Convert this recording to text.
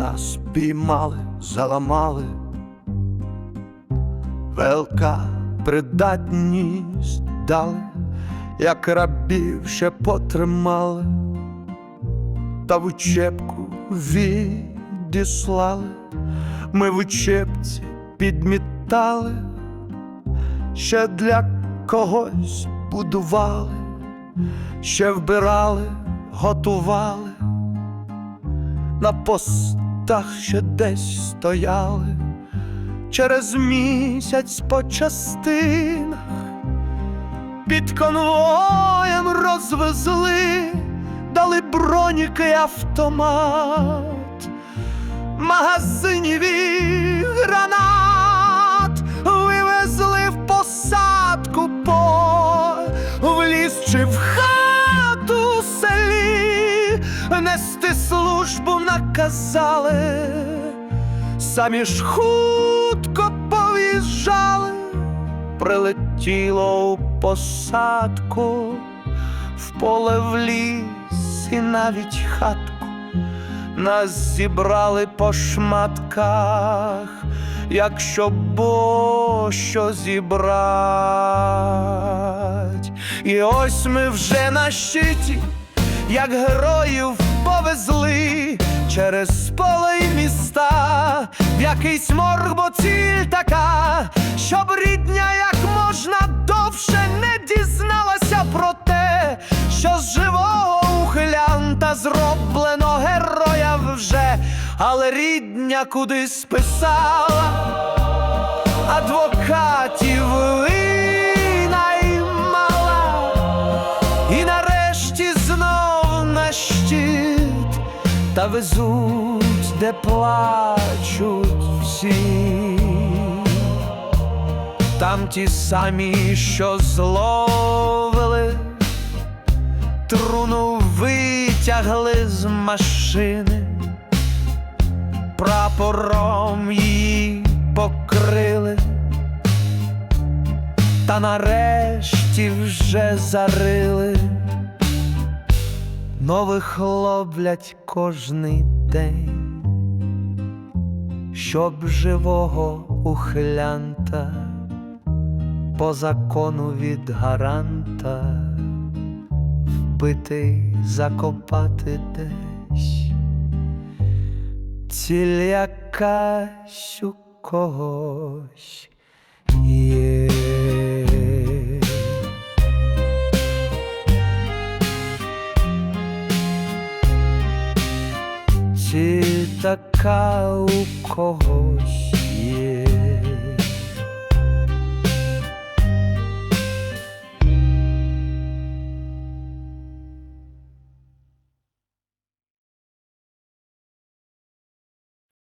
нас піймали, заламали, велика придатність дали, як рабів ще потримали, та в учебку відіслали, ми в учебці підмітали, ще для когось будували, ще вбирали, готували, на постах ще десь стояли, через місяць по частинах під конвоєм розвезли, дали броніки автомат, магазинів службу наказали, самі ж хутко пов'їжджали, прилетіло у посадку, в поле в ліс і навіть хатку. Нас зібрали по шматках, якщо бо що зібрать. І ось ми вже на щиті, як героїв повезли через поле й міста, в якийсь морг, бо ціль така, щоб рідня як можна довше не дізналася про те, що з живого ухилянта зроблено героя вже, але рідня кудись писала, адвокатів та везуть, де плачуть всі. Там ті самі, що зловили, труну витягли з машини, прапором її покрили, та нарешті вже зарили. Нових ловлять кожний день, щоб живого ухилянта по закону від гаранта вбити, закопати десь, ціль якась у когось Ціль така у когось